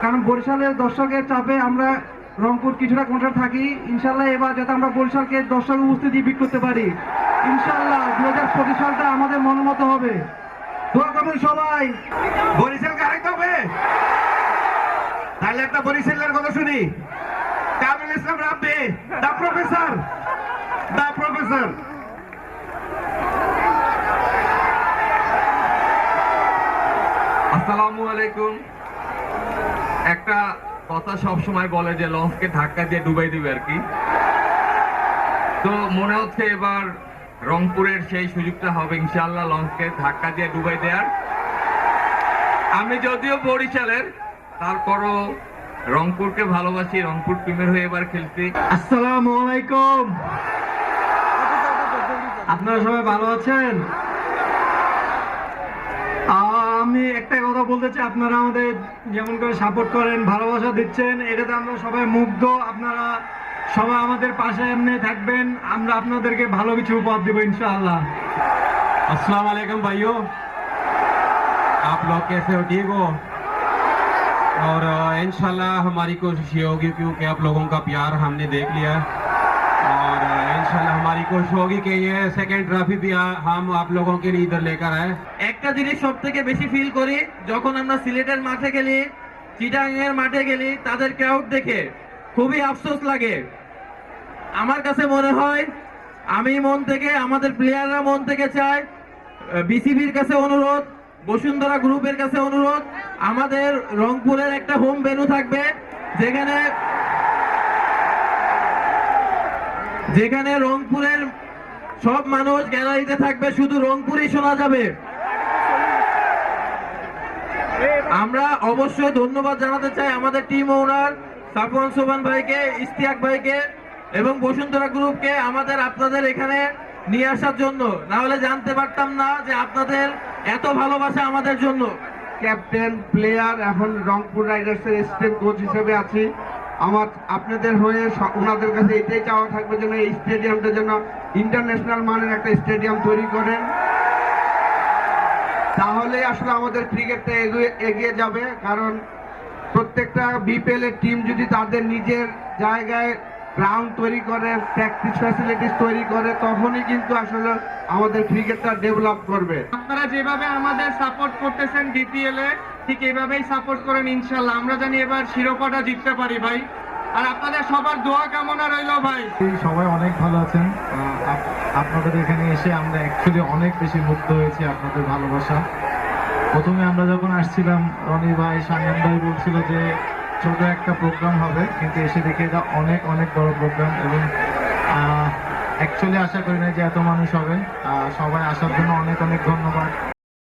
কারণ বরিশালের দর্শকের চাপে আমরা রংপুর কিছুটা কোনটা থাকি। ইনশাল্লাহ এবার যাতে আমরা বরিশালকে দর্শক উপস্থিতি বিট করতে পারি। ইনশাল্লাহ দু হাজার পঁচিশ সালটা আমাদের মনোমত হবে। সবাই। বরিশাল কারেক্ট হবে। তাহলে একটা বরিশালের কথা শুনি। Kamrul Islam Rabbi, the professor the professor. আসসালামু আলাইকুম। একটা কথা সব সময় বলে যে লঞ্চকে ধাক্কা দিয়ে ডুবাই দিবে আর কি। তো মনে হচ্ছে এবার রংপুরের সেই সুযোগটা হবে, ইনশাআল্লাহ লঞ্চকে ধাক্কা দিয়ে ডুবাই দেওয়ার আমি যদিও বরিশালের, তারপরও রংপুরকে ভালোবাসি, রংপুর টিমের হয়ে এবার খেলছি। আসসালামু আলাইকুম। আপনারা সবাই ভালো আছেন? আমি একটা বলতে চাই আপনারা আমাদের যেমন করে সাপোর্ট করেন ভালোবাসা দিচ্ছেন এটাতে আমরা সবাই মুগ্ধ আপনারা সবাই আমাদের পাশে এমনি থাকবেন আমরা আপনাদেরকে ভালো কিছু উপহার দেবো ইনশাআল্লাহ अस्सलाम वालेकुम भाइयों आप लोग कैसे हो ठीक हो और अ, इंशाल्लाह हमारी कोशिश ये होगी क्योंकि आप लोगों का प्यार हमने देख लिया है और अ, इंशाल्लाह हमारी कोशिश होगी कि ये सेकंड ट्रॉफी भी आ, हम आप लोगों के लिए इधर लेकर आए একটা জিনিস সব থেকে বেশি ফিল করি যখন আমরা সিলেটের মাঠে গেলি চিটাঙ্গের মাঠে গেলি তাদের ক্রাউড দেখে খুবই আফসোস লাগে আমার কাছে মনে হয় আমি মন থেকে আমাদের প্লেয়াররা মন থেকে চায় বিসিবির কাছে অনুরোধ বসুন্ধরা গ্রুপের কাছে অনুরোধ আমাদের রংপুরের একটা হোম ভেনু থাকবে যেখানে যেখানে রংপুরের সব মানুষ গ্যালারিতে থাকবে, শুধু রংপুরই শোনা যাবে। আমরা অবশ্যই ধন্যবাদ জানাতে চাই আমাদের টিম ওনার সাফওয়ান সোবান ভাইকে ইস্তিয়াক ভাইকে এবং বসুন্ধরা গ্রুপকে আমাদের আপনাদের এখানে নিয়ে আসার জন্য। না হলে জানতে পারতাম না যে আপনাদের এত ভালোবাসা আমাদের জন্য। ক্যাপ্টেন প্লেয়ার এখন রংপুর রাইডার্সের স্টেট কোচ হিসেবে আছি। আমার আপনাদের হয়ে ওনাদের কাছে এটাই চাওয়া থাকবে যেন এই স্টেডিয়ামটা যেন ইন্টারন্যাশনাল মানের একটা স্টেডিয়াম তৈরি করেন। তাহলে আসলে আমাদের ক্রিকেটটা এগিয়ে এগিয়ে যাবে, কারণ প্রত্যেকটা বিপিএল এর টিম যদি তাদের নিজের জায়গায় গ্রাউন্ড তৈরি করে প্র্যাকটিস ফ্যাসিলিটিস তৈরি করে, তখনই কিন্তু আসলে আমাদের ক্রিকেটটা ডেভেলপ করবে। আপনারা যেভাবে আমাদের সাপোর্ট করতেছেন ডিপিএল এ ঠিক এভাবেই সাপোর্ট করেন ইনশাল্লাহ। আমরা জানি এবার শিরোপাটা জিততে পারি ভাই। আর আপনাদের সবার দোয়া কামনা রইল ভাই। সবাই অনেক ভালো আছেন। আপ- আপনাদের এখানে এসে আমরা অ্যাকচুয়ালি অনেক বেশি মুগ্ধ হয়েছি আপনাদের ভালোবাসা। প্রথমে আমরা যখন আসছিলাম, রনি ভাই সানিয়ান ভাই বলছিল যে ছোট একটা প্রোগ্রাম হবে, কিন্তু এসে দেখে এটা অনেক অনেক বড় প্রোগ্রাম এবং অ্যাকচুয়ালি আশা করি না যে এত মানুষ হবে। সবাই আসার জন্য অনেক অনেক ধন্যবাদ।